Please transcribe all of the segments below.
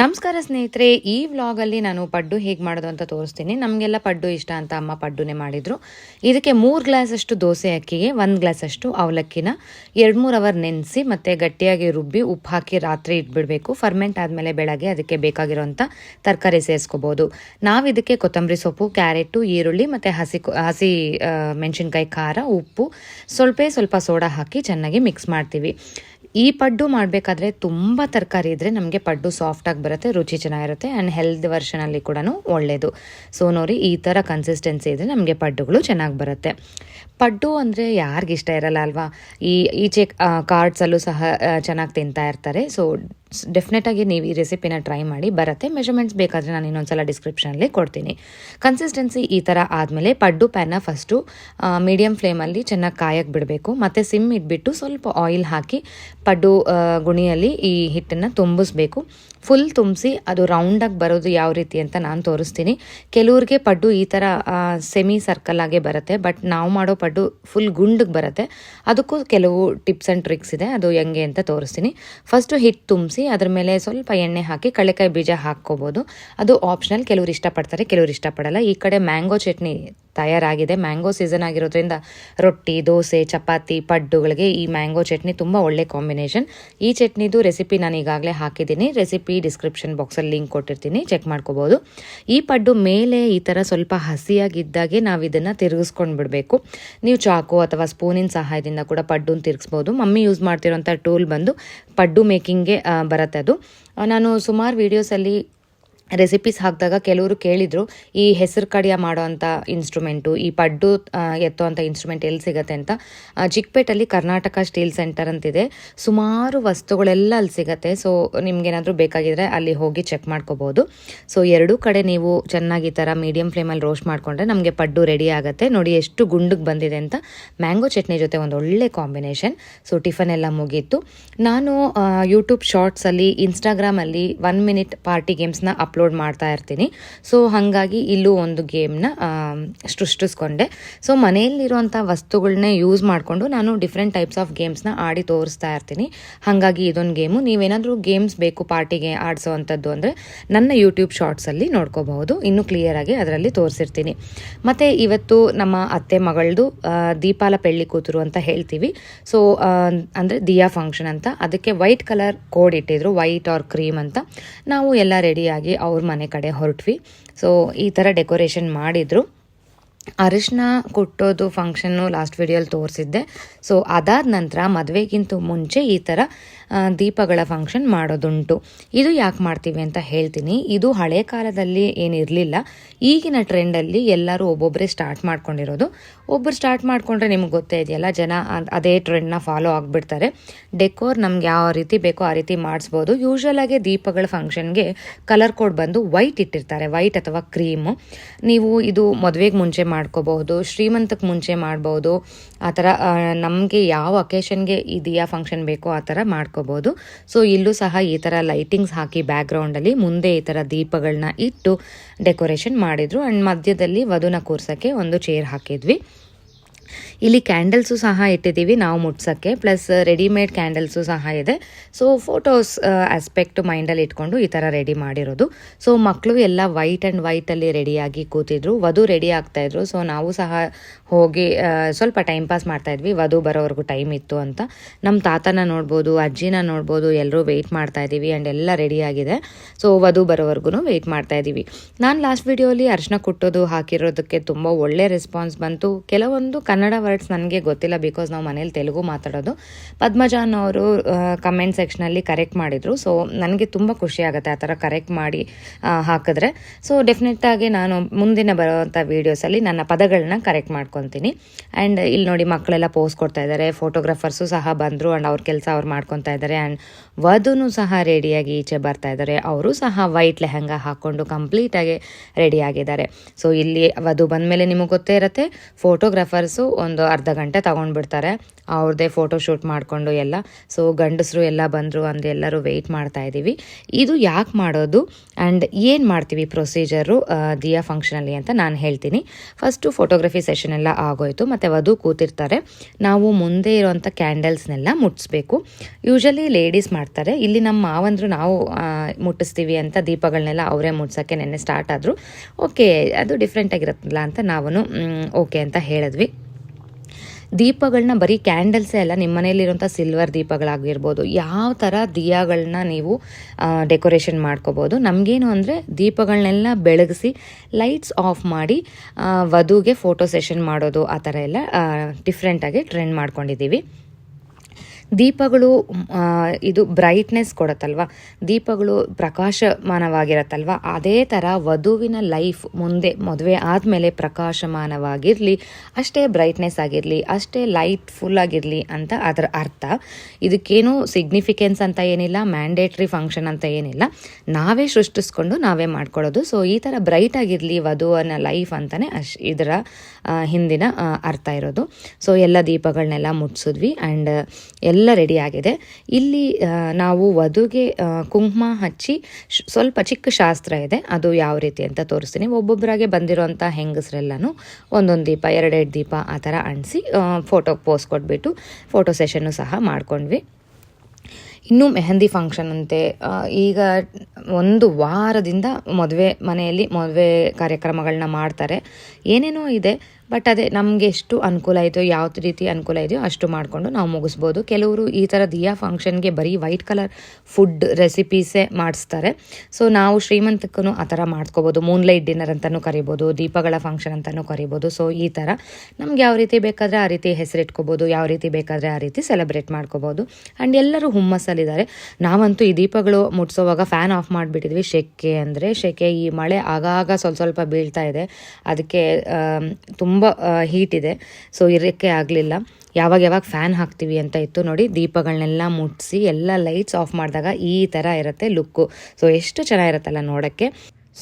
ನಮಸ್ಕಾರ ಸ್ನೇಹಿತರೆ, ಈ ವ್ಲಾಗಲ್ಲಿ ನಾನು ಪಡ್ಡು ಹೇಗೆ ಮಾಡೋದು ಅಂತ ತೋರಿಸ್ತೀನಿ. ನಮಗೆಲ್ಲ ಪಡ್ಡು ಇಷ್ಟ ಅಂತ ಅಮ್ಮ ಪಡ್ಡುನೇ ಮಾಡಿದರು. ಇದಕ್ಕೆ ಮೂರು ಗ್ಲಾಸಷ್ಟು ದೋಸೆ ಅಕ್ಕಿಗೆ, ಒಂದು ಗ್ಲಾಸಷ್ಟು ಅವಲಕ್ಕಿನ, ಎರಡು ಮೂರು ಅವರ್ ನೆನೆಸಿ ಮತ್ತು ಗಟ್ಟಿಯಾಗಿ ರುಬ್ಬಿ ಉಪ್ಪು ಹಾಕಿ ರಾತ್ರಿ ಇಟ್ಬಿಡಬೇಕು. ಫರ್ಮೆಂಟ್ ಆದಮೇಲೆ ಬೆಳಗ್ಗೆ ಅದಕ್ಕೆ ಬೇಕಾಗಿರೋಂಥ ತರಕಾರಿ ಸೇರಿಸ್ಕೋಬೋದು. ನಾವು ಇದಕ್ಕೆ ಕೊತ್ತಂಬರಿ ಸೊಪ್ಪು, ಕ್ಯಾರೆಟು, ಈರುಳ್ಳಿ ಮತ್ತು ಹಸಿ ಹಸಿ ಮೆಣಸಿನ್ಕಾಯಿ ಖಾರ, ಉಪ್ಪು, ಸ್ವಲ್ಪ ಸ್ವಲ್ಪ ಸೋಡಾ ಹಾಕಿ ಚೆನ್ನಾಗಿ ಮಿಕ್ಸ್ ಮಾಡ್ತೀವಿ. ಈ ಪಡ್ಡು ಮಾಡಬೇಕಾದ್ರೆ ತುಂಬ ತರಕಾರಿ ಇದ್ದರೆ ನಮಗೆ ಪಡ್ಡು ಸಾಫ್ಟಾಗಿ ಬರುತ್ತೆ, ರುಚಿ ಚೆನ್ನಾಗಿರುತ್ತೆ ಆ್ಯಂಡ್ ಹೆಲ್ತ್ ವರ್ಷನಲ್ಲಿ ಕೂಡ ಒಳ್ಳೆಯದು ಸೊ ನೋಡಿ, ಈ ಥರ ಕನ್ಸಿಸ್ಟೆನ್ಸಿ ಇದ್ದರೆ ನಮಗೆ ಪಡ್ಡುಗಳು ಚೆನ್ನಾಗಿ ಬರುತ್ತೆ. ಪಡ್ಡು ಅಂದರೆ ಯಾರಿಗಿಷ್ಟ ಇರಲ್ಲ ಅಲ್ವಾ? ಈ ಈಚೆ ಕಾರ್ಡ್ಸಲ್ಲೂ ಸಹ ಚೆನ್ನಾಗಿ ತಿಂತಾ ಇರ್ತಾರೆ. ಸೊ ಡೆಫಿನೆಟಾಗಿ ನೀವು ಈ ರೆಸಿಪಿನ ಟ್ರೈ ಮಾಡಿ ಬರುತ್ತೆ. ಮೆಷರ್ಮೆಂಟ್ಸ್ ಬೇಕಾದರೆ ನಾನು ಇನ್ನೊಂದ್ಸಲ ಡಿಸ್ಕ್ರಿಪ್ಷನಲ್ಲಿ ಕೊಡ್ತೀನಿ. ಕನ್ಸಿಸ್ಟೆನ್ಸಿ ಈ ಥರ ಆದಮೇಲೆ ಪಡ್ಡು ಪ್ಯಾನ್ನ ಫಸ್ಟು ಮೀಡಿಯಮ್ ಫ್ಲೇಮಲ್ಲಿ ಚೆನ್ನಾಗಿ ಕಾಯಕ್ಕೆ ಬಿಡಬೇಕು. ಮತ್ತು ಸಿಮ್ ಇಟ್ಬಿಟ್ಟು ಸ್ವಲ್ಪ ಆಯಿಲ್ ಹಾಕಿ ಪಡ್ಡು ಗುಣಿಯಲ್ಲಿ ಈ ಹಿಟ್ಟನ್ನು ತುಂಬಿಸ್ಬೇಕು. ಫುಲ್ ತುಂಬಿಸಿ ಅದು ರೌಂಡಾಗಿ ಬರೋದು ಯಾವ ರೀತಿ ಅಂತ ನಾನು ತೋರಿಸ್ತೀನಿ. ಕೆಲವ್ರಿಗೆ ಪಡ್ಡು ಈ ಥರ ಸೆಮಿ ಸರ್ಕಲ್ ಆಗೇ ಬರುತ್ತೆ ಬಟ್ ನಾವು ಮಾಡೋ ಪಡ್ಡು ಫುಲ್ ಗುಂಡಿಗೆ ಬರುತ್ತೆ. ಅದಕ್ಕೂ ಕೆಲವು ಟಿಪ್ಸ್ ಆ್ಯಂಡ್ ಟ್ರಿಕ್ಸ್ ಇದೆ, ಅದು ಹೆಂಗೆ ಅಂತ ತೋರಿಸ್ತೀನಿ. ಫಸ್ಟು ಹಿಟ್ಟು ತುಂಬಿಸಿ ಅದ್ರ ಮೇಲೆ ಸ್ವಲ್ಪ ಎಣ್ಣೆ ಹಾಕಿ ಕಳೆಕಾಯಿ ಬೀಜ ಹಾಕ್ಕೋಬೋದು. ಅದು ಆಪ್ಷನಲ್ ಕೆಲವ್ರು ಇಷ್ಟಪಡ್ತಾರೆ, ಕೆಲವ್ರು ಇಷ್ಟಪಡಲ್ಲ. ಈ ಕಡೆ ಮ್ಯಾಂಗೋ ಚಟ್ನಿ ತಯಾರಾಗಿದೆ. ಮ್ಯಾಂಗೋ ಸೀಸನ್ ಆಗಿರೋದ್ರಿಂದ ರೊಟ್ಟಿ, ದೋಸೆ, ಚಪಾತಿ, ಪಡ್ಡುಗಳಿಗೆ ಈ ಮ್ಯಾಂಗೋ ಚಟ್ನಿ ತುಂಬ ಒಳ್ಳೆ ಕಾಂಬಿನೇಷನ್ ಈ ಚಟ್ನಿದು ರೆಸಿಪಿ ನಾನು ಈಗಾಗಲೇ ಹಾಕಿದ್ದೀನಿ. ರೆಸಿಪಿ ಡಿಸ್ಕ್ರಿಪ್ಷನ್ ಬಾಕ್ಸಲ್ಲಿ ಲಿಂಕ್ ಕೊಟ್ಟಿರ್ತೀನಿ ಚೆಕ್ ಮಾಡ್ಕೋಬೋದು. ಈ ಪಡ್ಡು ಮೇಲೆ ಈ ಥರ ಸ್ವಲ್ಪ ಹಸಿಯಾಗಿದ್ದಾಗೆ ನಾವು ಇದನ್ನು ತಿರುಗಿಸ್ಕೊಂಡು ಬಿಡಬೇಕು ನೀವು ಚಾಕು ಅಥವಾ ಸ್ಪೂನಿನ ಸಹಾಯದಿಂದ ಕೂಡ ಪಡ್ಡುನ ತಿರುಗಿಸ್ಬೋದು. ಮಮ್ಮಿ ಯೂಸ್ ಮಾಡ್ತಿರೋಂಥ ಟೂಲ್ ಬಂದು ಪಡ್ಡು ಮೇಕಿಂಗ್ಗೆ ಬರುತ್ತೆ ಅದು. ನಾನು ಸುಮಾರು ವೀಡಿಯೋಸಲ್ಲಿ ರೆಸಿಪೀಸ್ ಹಾಕಿದಾಗ ಕೆಲವರು ಕೇಳಿದರು, ಈ ಹೆಸರು ಕಡಿಯ ಮಾಡೋವಂಥ ಇನ್ಸ್ಟ್ರೂಮೆಂಟು ಈ ಪಡ್ಡು ಎತ್ತೋ ಅಂಥ ಇನ್ಸ್ಟ್ರೂಮೆಂಟ್ ಎಲ್ಲಿ ಸಿಗುತ್ತೆ ಅಂತ? ಚಿಕ್ಕಪೇಟಲ್ಲಿ ಕರ್ನಾಟಕ ಸ್ಟೀಲ್ ಸೆಂಟರ್ ಅಂತಿದೆ. ಸುಮಾರು ವಸ್ತುಗಳೆಲ್ಲ ಅಲ್ಲಿ ಸಿಗುತ್ತೆ. ಸೊ, ನಿಮ್ಗೇನಾದರೂ ಬೇಕಾಗಿದ್ರೆ ಅಲ್ಲಿ ಹೋಗಿ ಚೆಕ್ ಮಾಡ್ಕೋಬೋದು. ಸೊ, ಎರಡೂ ಕಡೆ ನೀವು ಚೆನ್ನಾಗಿ ಈ ಥರ ಮೀಡಿಯಮ್ ಫ್ಲೇಮಲ್ಲಿ ರೋಸ್ಟ್ ಮಾಡಿಕೊಂಡ್ರೆ ನಮಗೆ ಪಡ್ಡು ರೆಡಿ ಆಗುತ್ತೆ. ನೋಡಿ ಎಷ್ಟು ಗುಂಡಿಗೆ ಬಂದಿದೆ ಅಂತ. ಮ್ಯಾಂಗೋ ಚಟ್ನಿ ಜೊತೆ ಒಂದು ಒಳ್ಳೆ ಕಾಂಬಿನೇಷನ್ ಸೊ ಟಿಫನ್ ಎಲ್ಲ ಮುಗೀತು. ನಾನು ಯೂಟ್ಯೂಬ್ ಶಾರ್ಟ್ಸಲ್ಲಿ ಇನ್ಸ್ಟಾಗ್ರಾಮಲ್ಲಿ ಒನ್ ಮಿನಿಟ್ ಪಾರ್ಟಿ ಗೇಮ್ಸ್ನ ಅಪ್ಲೋಡ್ ಮಾಡ್ತಾ ಇರ್ತೀನಿ. ಸೊ ಹಾಗಾಗಿ ಇಲ್ಲೂ ಒಂದು ಗೇಮ್ನ ಸೃಷ್ಟಿಸ್ಕೊಂಡೆ. ಸೊ ಮನೆಯಲ್ಲಿರುವಂಥ ವಸ್ತುಗಳನ್ನೇ ಯೂಸ್ ಮಾಡಿಕೊಂಡು ನಾನು ಡಿಫ್ರೆಂಟ್ ಟೈಪ್ಸ್ ಆಫ್ ಗೇಮ್ಸ್ನ ಆಡಿ ತೋರಿಸ್ತಾ ಇರ್ತೀನಿ. ಹಾಗಾಗಿ ಇದೊಂದು ಗೇಮು ನೀವೇನಾದರೂ ಗೇಮ್ಸ್ ಬೇಕು ಪಾರ್ಟಿಗೆ ಆಡಿಸೋವಂಥದ್ದು ಅಂದರೆ ನನ್ನ ಯೂಟ್ಯೂಬ್ ಶಾರ್ಟ್ಸಲ್ಲಿ ನೋಡ್ಕೋಬಹುದು. ಇನ್ನೂ ಕ್ಲಿಯರಾಗಿ ಅದರಲ್ಲಿ ತೋರಿಸಿರ್ತೀನಿ. ಮತ್ತು ಇವತ್ತು ನಮ್ಮ ಅತ್ತೆ ಮಗಳದು ದೀಪಾಲ ಪೆಳ್ಳಿ ಕೂತರು ಅಂತ ಹೇಳ್ತೀವಿ. ಸೊ ಅಂದರೆ ದಿಯಾ ಫಂಕ್ಷನ್ ಅಂತ. ಅದಕ್ಕೆ ವೈಟ್ ಕಲರ್ ಕೋಡ್ ಇಟ್ಟಿದ್ರು. ವೈಟ್ ಆರ್ ಕ್ರೀಮ್ ಅಂತ. ನಾವು ಎಲ್ಲ ರೆಡಿಯಾಗಿ ಅವ್ರ ಮನೆ ಕಡೆ ಹೊರಟ್ವಿ. ಸೊ ಈ ಥರ ಡೆಕೋರೇಷನ್ ಮಾಡಿದರು. ಅರಿಶಿನ ಕೊಟ್ಟೋದು ಫಂಕ್ಷನ್ನು ಲಾಸ್ಟ್ ವೀಡಿಯೋಲಿ ತೋರಿಸಿದ್ದೆ. ಸೊ ಅದಾದ ನಂತರ ಮದುವೆಗಿಂತ ಮುಂಚೆ ಈ ಥರ ದೀಪಗಳ ಫಂಕ್ಷನ್ ಮಾಡೋದುಂಟು. ಇದು ಯಾಕೆ ಮಾಡ್ತೀವಿ ಅಂತ ಹೇಳ್ತೀನಿ. ಇದು ಹಳೆ ಕಾಲದಲ್ಲಿ ಏನಿರಲಿಲ್ಲ ಈಗಿನ ಟ್ರೆಂಡಲ್ಲಿ ಎಲ್ಲರೂ ಒಬ್ಬೊಬ್ಬರೇ ಸ್ಟಾರ್ಟ್ ಮಾಡ್ಕೊಂಡಿರೋದು. ಒಬ್ಬರು ಸ್ಟಾರ್ಟ್ ಮಾಡಿಕೊಂಡ್ರೆ ನಿಮ್ಗೆ ಗೊತ್ತೇ ಇದೆಯಲ್ಲ, ಜನ ಅದ್- ಟ್ರೆಂಡ್ನ ಫಾಲೋ ಆಗಿಬಿಡ್ತಾರೆ. ಡೆಕೋರ್ ನಮ್ಗೆ ಯಾವ ರೀತಿ ಬೇಕೋ ಆ ರೀತಿ ಮಾಡಿಸ್ಬೋದು. ಯೂಶ್ವಲ್ ಆಗಿ ದೀಪಗಳ ಫಂಕ್ಷನ್ಗೆ ಕಲರ್ ಕೋಡ್ ಬಂದು ವೈಟ್ ಇಟ್ಟಿರ್ತಾರೆ. ವೈಟ್ ಅಥವಾ ಕ್ರೀಮು ನೀವು ಇದು ಮದುವೆಗೆ ಮುಂಚೆ ಮಾಡ್ಕೋಬಹುದು ಶ್ರೀಮಂತಕ್ಕೆ ಮುಂಚೆ ಮಾಡ್ಬೋದು ಆ ಥರ ನಮಗೆ ಯಾವ ಅಕೇಶನ್ಗೆ ಗೆ ದಿಯಾ ಫಂಕ್ಷನ್ ಬೇಕೋ ಆ ಥರ ಮಾಡ್ಕೋಬೋದು ಸೊ ಇಲ್ಲೂ ಸಹ ಈ ಥರ ಲೈಟಿಂಗ್ಸ್ ಹಾಕಿ ಬ್ಯಾಕ್ಗ್ರೌಂಡಲ್ಲಿ ಮುಂದೆ ಈ ಥರ ದೀಪಗಳನ್ನ ಇಟ್ಟು ಡೆಕೋರೇಷನ್ ಮಾಡಿದ್ರು. ಆ್ಯಂಡ್ ಮಧ್ಯದಲ್ಲಿ ವಧುನ ಕೂರ್ಸೋಕ್ಕೆ ಒಂದು ಚೇರ್ ಹಾಕಿದ್ವಿ. ಇಲ್ಲಿ ಕ್ಯಾಂಡಲ್ಸು ಸಹ ಇಟ್ಟಿದ್ದೀವಿ ನಾವು ಮುಟ್ಸೋಕ್ಕೆ. ಪ್ಲಸ್ ರೆಡಿಮೇಡ್ ಕ್ಯಾಂಡಲ್ಸು ಸಹ ಇದೆ. ಸೊ ಫೋಟೋಸ್ ಆಸ್ಪೆಕ್ಟ್ ಮೈಂಡಲ್ಲಿ ಇಟ್ಕೊಂಡು ಈ ಥರ ರೆಡಿ ಮಾಡಿರೋದು. ಸೊ ಮಕ್ಕಳು ಎಲ್ಲ ವೈಟ್ ಆ್ಯಂಡ್ ವೈಟಲ್ಲಿ ರೆಡಿಯಾಗಿ ಕೂತಿದ್ರು. ವಧು ರೆಡಿ ಆಗ್ತಾಯಿದ್ರು ಸೊ ನಾವು ಸಹ ಹೋಗಿ ಸ್ವಲ್ಪ ಟೈಮ್ ಪಾಸ್ ಮಾಡ್ತಾಯಿದ್ವಿ ವಧು ಬರೋವರೆಗೂ ಟೈಮ್ ಇತ್ತು ಅಂತ. ನಮ್ಮ ತಾತನ ನೋಡ್ಬೋದು, ಅಜ್ಜಿನ ನೋಡ್ಬೋದು ಎಲ್ಲರೂ ವೆಯ್ಟ್ ಮಾಡ್ತಾ ಇದ್ದೀವಿ ಆ್ಯಂಡ್ ಎಲ್ಲ ರೆಡಿಯಾಗಿದೆ ಸೊ ವಧು ಬರೋವರೆಗೂ ವೆಯ್ಟ್ ಮಾಡ್ತಾ ಇದ್ದೀವಿ. ನಾನು ಲಾಸ್ಟ್ ವಿಡಿಯೋಲಿ ಅರ್ಶಿನ ಕುಟ್ಟೋದು, ಹಾಕಿರೋದಕ್ಕೆ ತುಂಬ ಒಳ್ಳೆ ರೆಸ್ಪಾನ್ಸ್ ಬಂತು. ಕೆಲವೊಂದು ಕನ್ನಡ ವರ್ಡ್ಸ್ ನನಗೆ ಗೊತ್ತಿಲ್ಲ ಬಿಕಾಸ್ ನಾವು ಮನೇಲಿ ತೆಲುಗು ಮಾತಾಡೋದು. ಪದ್ಮಜಾನ್ ಅವರು ಕಮೆಂಟ್ ಸೆಕ್ಷನಲ್ಲಿ ಕರೆಕ್ಟ್ ಮಾಡಿದರು. ಸೊ ನನಗೆ ತುಂಬ ಖುಷಿ ಆಗುತ್ತೆ ಆ ಥರ ಕರೆಕ್ಟ್ ಮಾಡಿ ಹಾಕಿದ್ರೆ. ಸೊ ಡೆಫಿನೆಟ್ಟಾಗಿ ನಾನು ಮುಂದಿನ ಬರುವಂಥ ವೀಡಿಯೋಸಲ್ಲಿ ನನ್ನ ಪದಗಳನ್ನ ಕರೆಕ್ಟ್ ಮಾಡ್ಕೊತೀನಿ. ಆ್ಯಂಡ್ ಇಲ್ಲಿ ನೋಡಿ ಮಕ್ಕಳೆಲ್ಲ ಪೋಸ್ ಕೊಡ್ತಾ ಇದ್ದಾರೆ ಫೋಟೋಗ್ರಾಫರ್ಸು ಸಹ ಬಂದರು ಆ್ಯಂಡ್ ಅವ್ರ ಕೆಲಸ ಅವ್ರು ಮಾಡ್ಕೊತಾ ಇದ್ದಾರೆ ಆ್ಯಂಡ್ ವಧುನು ಸಹ ರೆಡಿಯಾಗಿ ಈಚೆ ಬರ್ತಾ ಇದ್ದಾರೆ. ಅವರು ಸಹ ವೈಟ್ ಲೆಹಂಗಾ ಹಾಕ್ಕೊಂಡು ಕಂಪ್ಲೀಟಾಗಿ ರೆಡಿ ಆಗಿದ್ದಾರೆ. ಸೊ ಇಲ್ಲಿ ವಧು ಬಂದಮೇಲೆ ನಿಮಗೆ ಗೊತ್ತೇ ಇರುತ್ತೆ ಫೋಟೋಗ್ರಾಫರ್ಸು ಒಂದು ಅರ್ಧ ಗಂಟೆ ತಗೊಂಡ್ಬಿಡ್ತಾರೆ. ಅವ್ರದ್ದೇ ಫೋಟೋ ಶೂಟ್ ಮಾಡಿಕೊಂಡು ಎಲ್ಲ. ಸೊ ಗಂಡಸರು ಎಲ್ಲ ಬಂದರು ಅಂದು ಎಲ್ಲರೂ ವೆಯ್ಟ್ ಮಾಡ್ತಾ ಇದ್ದೀವಿ. ಇದು ಯಾಕೆ ಮಾಡೋದು? ಆ್ಯಂಡ್ ಏನು ಮಾಡ್ತೀವಿ ಪ್ರೊಸೀಜರು ದಿಯಾ ಫಂಕ್ಷನಲ್ಲಿ ಅಂತ ನಾನು ಹೇಳ್ತೀನಿ. ಫಸ್ಟು ಫೋಟೋಗ್ರಫಿ ಸೆಷನ್ ಎಲ್ಲ ಆಗೋಯಿತು, ಮತ್ತು ವಧು ಕೂತಿರ್ತಾರೆ. ನಾವು ಮುಂದೆ ಇರೋವಂಥ ಕ್ಯಾಂಡಲ್ಸ್ನೆಲ್ಲ ಮುಟ್ಸ್ಬೇಕು. ಯೂಶಲಿ ಲೇಡೀಸ್ ಮಾಡ್ತಾರೆ. ಇಲ್ಲಿ ನಮ್ಮ ಮಾವಂದ್ರು ನಾವು ಮುಟ್ಟಿಸ್ತೀವಿ ಅಂತ ದೀಪಗಳನ್ನೆಲ್ಲ ಅವರೇ ಮುಟ್ಸೋಕ್ಕೆ ನೆನ್ನೆ ಸ್ಟಾರ್ಟ್ ಆದರು. ಓಕೆ ಅದು ಡಿಫ್ರೆಂಟ್ ಆಗಿರತ್ತಲ್ಲ ಅಂತ ನಾವು ಓಕೆ ಅಂತ ಹೇಳಿದ್ವಿ. ದೀಪಗಳನ್ನ ಬರೀ ಕ್ಯಾಂಡಲ್ಸೇ ಅಲ್ಲ ನಿಮ್ಮ ಮನೆಯಲ್ಲಿರುವಂಥ ಸಿಲ್ವರ್ ದೀಪಗಳಾಗಿರ್ಬೋದು, ಯಾವ ಥರ ದಿಯಾಗಳನ್ನ ನೀವು ಡೆಕೋರೇಷನ್ ಮಾಡ್ಕೋಬೋದು, ನಮಗೇನು ಅಂದರೆ ದೀಪಗಳನ್ನೆಲ್ಲ ಬೆಳಗಿಸಿ ಲೈಟ್ಸ್ ಆಫ್ ಮಾಡಿ ವಧುಗೆ ಫೋಟೋ ಸೆಷನ್ ಮಾಡೋದು ಆ ಥರ ಎಲ್ಲ ಡಿಫ್ರೆಂಟಾಗಿ ಟ್ರೆಂಡ್ ಮಾಡ್ಕೊಂಡಿದ್ದೀವಿ. ದೀಪಗಳು ಇದು ಬ್ರೈಟ್ನೆಸ್ ಕೊಡುತ್ತಲ್ವ? ದೀಪಗಳು ಪ್ರಕಾಶಮಾನವಾಗಿರತ್ತಲ್ವ? ಅದೇ ಥರ ವಧುವಿನ ಲೈಫ್ ಮುಂದೆ, ಮದುವೆ ಆದಮೇಲೆ ಪ್ರಕಾಶಮಾನವಾಗಿರಲಿ, ಅಷ್ಟೇ ಬ್ರೈಟ್ನೆಸ್ ಆಗಿರಲಿ, ಅಷ್ಟೇ ಲೈಟ್ ಫುಲ್ ಆಗಿರಲಿ ಅಂತ ಅದರ ಅರ್ಥ. ಇದಕ್ಕೇನು ಸಿಗ್ನಿಫಿಕೆನ್ಸ್ ಅಂತ ಏನಿಲ್ಲ ಮ್ಯಾಂಡೇಟ್ರಿ ಫಂಕ್ಷನ್ ಅಂತ ಏನಿಲ್ಲ. ನಾವೇ ಸೃಷ್ಟಿಸ್ಕೊಂಡು ನಾವೇ ಮಾಡ್ಕೊಳ್ಳೋದು. ಸೊ ಈ ಥರ ಬ್ರೈಟ್ ಆಗಿರಲಿ, ವಧುವನ ಲೈಫ್ ಅಂತಲೇ ಅಶ್ ಇದರ ಹಿಂದಿನ ಅರ್ಥ ಇರೋದು. ಸೊ ಎಲ್ಲ ದೀಪಗಳನ್ನೆಲ್ಲ ಮುಟ್ಸಿದ್ವಿ. ಆ್ಯಂಡ್ ಎಲ್ಲ ರೆಡಿಯಾಗಿದೆ ಇಲ್ಲಿ ನಾವು ವಧುಗೆ ಕುಂಕುಮ ಹಚ್ಚಿ ಸ್ವಲ್ಪ ಚಿಕ್ಕ ಶಾಸ್ತ್ರ ಇದೆ. ಅದು ಯಾವ ರೀತಿ ಅಂತ ತೋರಿಸ್ತೀನಿ. ಒಬ್ಬೊಬ್ಬರಾಗೆ ಬಂದಿರೋಂಥ ಹೆಂಗಸರೆಲ್ಲನೂ ಒಂದೊಂದು ದೀಪ, ಎರಡೆರಡು ದೀಪ ಆ ಥರ ಅಂಟಿಸಿ ಫೋಟೋ ಪೋಸ್ ಕೊಟ್ಬಿಟ್ಟು ಫೋಟೋ ಸೆಷನ್ನು ಸಹ ಮಾಡ್ಕೊಂಡ್ವಿ. ಇನ್ನೂ ಮೆಹಂದಿ ಫಂಕ್ಷನ್ ಅಂತೆ ಈಗ ಒಂದು ವಾರದಿಂದ ಮದುವೆ ಮನೆಯಲ್ಲಿ ಮದುವೆ ಕಾರ್ಯಕ್ರಮಗಳನ್ನ ಮಾಡ್ತಾರೆ. ಏನೇನೋ ಇದೆ. ಬಟ್ ಅದೇ ನಮಗೆ ಎಷ್ಟು ಅನುಕೂಲ ಇದೆಯೋ ಯಾವ ರೀತಿ ಅನುಕೂಲ ಇದೆಯೋ ಅಷ್ಟು ಮಾಡಿಕೊಂಡು ನಾವು ಮುಗಿಸ್ಬೋದು. ಕೆಲವರು ಈ ಥರ ದಿಯಾ ಫಂಕ್ಷನ್ಗೆ ಬರೀ ವೈಟ್ ಕಲರ್ ಫುಡ್ ರೆಸಿಪೀಸೇ ಮಾಡಿಸ್ತಾರೆ. ಸೊ ನಾವು ಶ್ರೀಮಂತಕ್ಕೂ ಆ ಥರ ಮಾಡ್ಕೋಬೋದು. ಮೂನ್ಲೈಟ್ ಡಿನ್ನರ್ ಅಂತಲೂ ಕರಿಬೋದು, ದೀಪಗಳ ಫಂಕ್ಷನ್ ಅಂತಲೂ ಕರಿಬೋದು. ಸೊ ಈ ಥರ ನಮ್ಗೆ ಯಾವ ರೀತಿ ಬೇಕಾದರೆ ಆ ರೀತಿ ಹೆಸರಿಟ್ಕೋಬೋದು, ಯಾವ ರೀತಿ ಬೇಕಾದರೆ ಆ ರೀತಿ ಸೆಲೆಬ್ರೇಟ್ ಮಾಡ್ಕೋಬೋದು. ಆ್ಯಂಡ್ ಎಲ್ಲರೂ ಹುಮ್ಮಸ್ಸಲ್ಲಿದ್ದಾರೆ. ನಾವಂತೂ ಈ ದೀಪಗಳು ಮುಟ್ಸೋವಾಗ ಫ್ಯಾನ್ ಆಫ್ ಮಾಡಿಬಿಟ್ಟಿದ್ವಿ. ಶೆಕೆ ಅಂದರೆ, ಶೆಕೆ ಈ ಮಳೆ ಆಗಾಗ ಸ್ವಲ್ಪ ಸ್ವಲ್ಪ ಬೀಳ್ತಾ ಇದೆ. ಅದಕ್ಕೆ ತುಂಬ ಹೀಟ್ ಇದೆ. ಸೊ ಇರೋಕ್ಕೆ ಆಗಲಿಲ್ಲ. ಯಾವಾಗ ಯಾವಾಗ ಫ್ಯಾನ್ ಹಾಕ್ತೀವಿ ಅಂತ ಇತ್ತು ನೋಡಿ ದೀಪಗಳನ್ನೆಲ್ಲ ಮುಟ್ಟಿಸಿ ಎಲ್ಲ ಲೈಟ್ಸ್ ಆಫ್ ಮಾಡಿದಾಗ ಈ ಥರ ಇರುತ್ತೆ ಲುಕ್ಕು ಸೊ ಎಷ್ಟು ಚೆನ್ನಾಗಿರುತ್ತಲ್ಲ ನೋಡೋಕ್ಕೆ.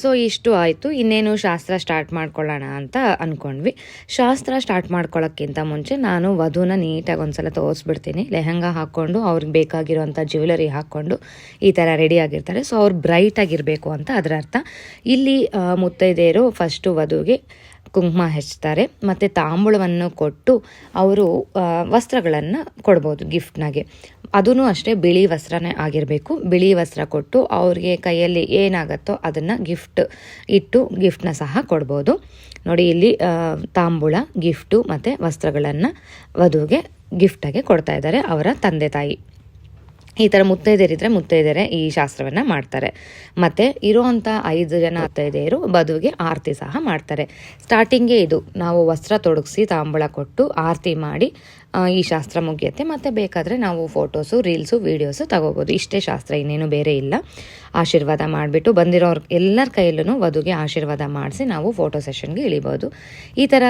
ಸೊ ಇಷ್ಟು ಆಯಿತು. ಇನ್ನೇನು ಶಾಸ್ತ್ರ ಸ್ಟಾರ್ಟ್ ಮಾಡ್ಕೊಳ್ಳೋಣ ಅಂತ ಅಂದ್ಕೊಂಡ್ವಿ ಶಾಸ್ತ್ರ ಸ್ಟಾರ್ಟ್ ಮಾಡ್ಕೊಳ್ಳೋಕ್ಕಿಂತ ಮುಂಚೆ ನಾನು ವಧುನ ನೀಟಾಗಿ ಒಂದ್ಸಲ ತೋರಿಸ್ಬಿಡ್ತೀನಿ. ಲೆಹಂಗಾ ಹಾಕ್ಕೊಂಡು, ಅವ್ರಿಗೆ ಬೇಕಾಗಿರುವಂಥ ಜ್ಯುವೆಲರಿ ಹಾಕ್ಕೊಂಡು ಈ ಥರ ರೆಡಿ ಆಗಿರ್ತಾರೆ. ಸೊ ಅವ್ರು ಬ್ರೈಟ್ ಆಗಿರಬೇಕು ಅಂತ ಅದರ ಅರ್ಥ. ಇಲ್ಲಿ ಮುತ್ತೈದೆಯರು ಫಸ್ಟು ವಧುಗೆ ಕುಂಕುಮ ಹಚ್ತಾರೆ, ಮತ್ತು ತಾಂಬೂಲವನ್ನು ಕೊಟ್ಟು ಅವರು ವಸ್ತ್ರಗಳನ್ನು ಕೊಡ್ಬೋದು ಗಿಫ್ಟ್ನಾಗೆ. ಅದೂ ಅಷ್ಟೇ ಬಿಳಿ ವಸ್ತ್ರನೇ ಆಗಿರಬೇಕು. ಬಿಳಿ ವಸ್ತ್ರ ಕೊಟ್ಟು ಅವ್ರಿಗೆ ಕೈಯಲ್ಲಿ ಏನಾಗತ್ತೋ ಅದನ್ನು ಗಿಫ್ಟ್ ಇಟ್ಟು ಗಿಫ್ಟ್ನ ಸಹ ಕೊಡ್ಬೋದು. ನೋಡಿ ಇಲ್ಲಿ ತಾಂಬೂಳ ಗಿಫ್ಟು ಮತ್ತು ವಸ್ತ್ರಗಳನ್ನು ವಧುವಿಗೆ ಗಿಫ್ಟಾಗಿ ಕೊಡ್ತಾ ಇದ್ದಾರೆ ಅವರ ತಂದೆ ತಾಯಿ. ಈ ಥರ ಮುತ್ತೈದೆಯರಿದ್ರೆ ಮುತ್ತೈದೆಯರೇ ಈ ಶಾಸ್ತ್ರವನ್ನು ಮಾಡ್ತಾರೆ. ಮತ್ತು ಇರೋವಂಥ ಐದು ಜನ ಅತ್ತೈದೆಯರು ವಧುವಿಗೆ ಆರತಿ ಸಹ ಮಾಡ್ತಾರೆ. ಸ್ಟಾರ್ಟಿಂಗೇ ಇದು, ನಾವು ವಸ್ತ್ರ ತೊಡಗಿಸಿ ತಾಂಬಳ ಕೊಟ್ಟು ಆರತಿ ಮಾಡಿ ಈ ಶಾಸ್ತ್ರ ಮುಗಿಯುತ್ತೆ. ಮತ್ತು ಬೇಕಾದರೆ ನಾವು ಫೋಟೋಸು ರೀಲ್ಸು ವೀಡಿಯೋಸು ತಗೋಬೋದು. ಇಷ್ಟೇ ಶಾಸ್ತ್ರ, ಇನ್ನೇನು ಬೇರೆ ಇಲ್ಲ. ಆಶೀರ್ವಾದ ಮಾಡಿಬಿಟ್ಟು ಬಂದಿರೋರು ಎಲ್ಲರ ಕೈಯಲ್ಲೂ ವಧುಗೆ ಆಶೀರ್ವಾದ ಮಾಡಿಸಿ ನಾವು ಫೋಟೋ ಸೆಷನ್ಗೆ ಇಳಿಬೋದು. ಈ ಥರ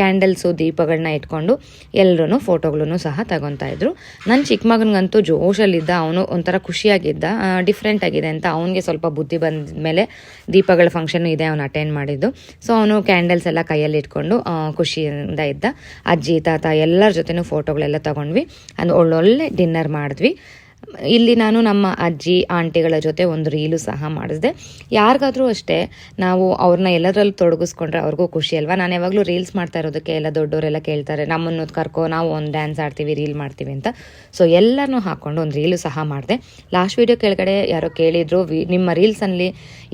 ಕ್ಯಾಂಡಲ್ಸು ದೀಪಗಳನ್ನ ಇಟ್ಕೊಂಡು ಎಲ್ಲರೂ ಫೋಟೋಗಳನ್ನು ಸಹ ತಗೊತಾ ಇದ್ರು. ನನ್ನ ಚಿಕ್ಕ ಮಗನಿಗಂತೂ ಜೋಶಲ್ಲಿದ್ದ, ಅವನು ಒಂಥರ ಖುಷಿಯಾಗಿದ್ದ ಡಿಫ್ರೆಂಟ್ ಆಗಿದೆ ಅಂತ ಅವನಿಗೆ ಸ್ವಲ್ಪ ಬುದ್ಧಿ ಬಂದ ಮೇಲೆ ದೀಪಗಳ ಫಂಕ್ಷನ್ ಇದೆ ಅವನು ಅಟೆಂಡ್ ಮಾಡಿದ್ದು. ಸೊ ಅವನು ಕ್ಯಾಂಡಲ್ಸ್ ಎಲ್ಲ ಕೈಯಲ್ಲಿ ಇಟ್ಕೊಂಡು ಖುಷಿಯಿಂದ ಇದ್ದ. ಅಜ್ಜಿ, ತಾತ ಎಲ್ಲರ ಜೊತೆನೂ ಫೋಟೋಗಳೆಲ್ಲ ತಗೊಂಡ್ವಿ. ಅದು ಒಳ್ಳೊಳ್ಳೆ ಡಿನ್ನರ್ ಮಾಡಿದ್ವಿ. ಇಲ್ಲಿ ನಾನು ನಮ್ಮ ಅಜ್ಜಿ, ಆಂಟಿಗಳ ಜೊತೆ ಒಂದು ರೀಲು ಸಹ ಮಾಡಿಸಿದೆ. ಯಾರಿಗಾದರೂ ಅಷ್ಟೇ ನಾವು ಅವ್ರನ್ನ ಎಲ್ಲದರಲ್ಲೂ ತೊಡಗಿಸ್ಕೊಂಡ್ರೆ ಅವ್ರಿಗೂ ಖುಷಿ ಅಲ್ವಾ? ನಾನು ಯಾವಾಗಲೂ ರೀಲ್ಸ್ ಮಾಡ್ತಾ ಇರೋದಕ್ಕೆ ಎಲ್ಲ ದೊಡ್ಡವರೆಲ್ಲ ಕೇಳ್ತಾರೆ, ನಮ್ಮನ್ನು ಕರ್ಕೋ, ನಾವು ಒಂದು ಡ್ಯಾನ್ಸ್ ಆಡ್ತೀವಿ, ರೀಲ್ ಮಾಡ್ತೀವಿ ಅಂತ. ಸೊ ಎಲ್ಲನೂ ಹಾಕ್ಕೊಂಡು ಒಂದು ರೀಲು ಸಹ ಮಾಡಿದೆ. ಲಾಸ್ಟ್ ವೀಡಿಯೋ ಕೆಳಗಡೆ ಯಾರೋ ಕೇಳಿದ್ರು, ವಿ, ನಿಮ್ಮ ರೀಲ್ಸಲ್ಲಿ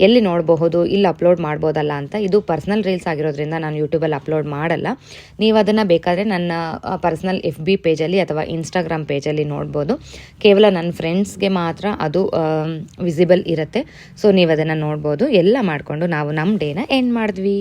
ಎಲ್ಲಿ ನೋಡಬಹುದು, ಇಲ್ಲಿ ಅಪ್ಲೋಡ್ ಮಾಡ್ಬೋದಲ್ಲ ಅಂತ. ಇದು ಪರ್ಸ್ನಲ್ ರೀಲ್ಸ್ ಆಗಿರೋದ್ರಿಂದ ನಾನು ಯೂಟ್ಯೂಬಲ್ಲಿ ಅಪ್ಲೋಡ್ ಮಾಡಲ್ಲ. ನೀವು ಅದನ್ನು ಬೇಕಾದರೆ ನನ್ನ ಪರ್ಸ್ನಲ್ ಎಫ್ ಬಿ ಪೇಜಲ್ಲಿ ಅಥವಾ ಇನ್ಸ್ಟಾಗ್ರಾಮ್ ಪೇಜಲ್ಲಿ ನೋಡ್ಬೋದು. ಕೇವಲ ನನ್ನ ಫ್ರೆಂಡ್ಸ್ಗೆ ಮಾತ್ರ ಅದು ವಿಸಿಬಲ್ ಇರುತ್ತೆ. ಸೊ ನೀವು ಅದನ್ನು ನೋಡ್ಬೋದು. ಎಲ್ಲ ಮಾಡಿಕೊಂಡು ನಾವು ನಮ್ಮ ಡೇನ ಎಂಡ್ ಮಾಡಿದ್ವಿ.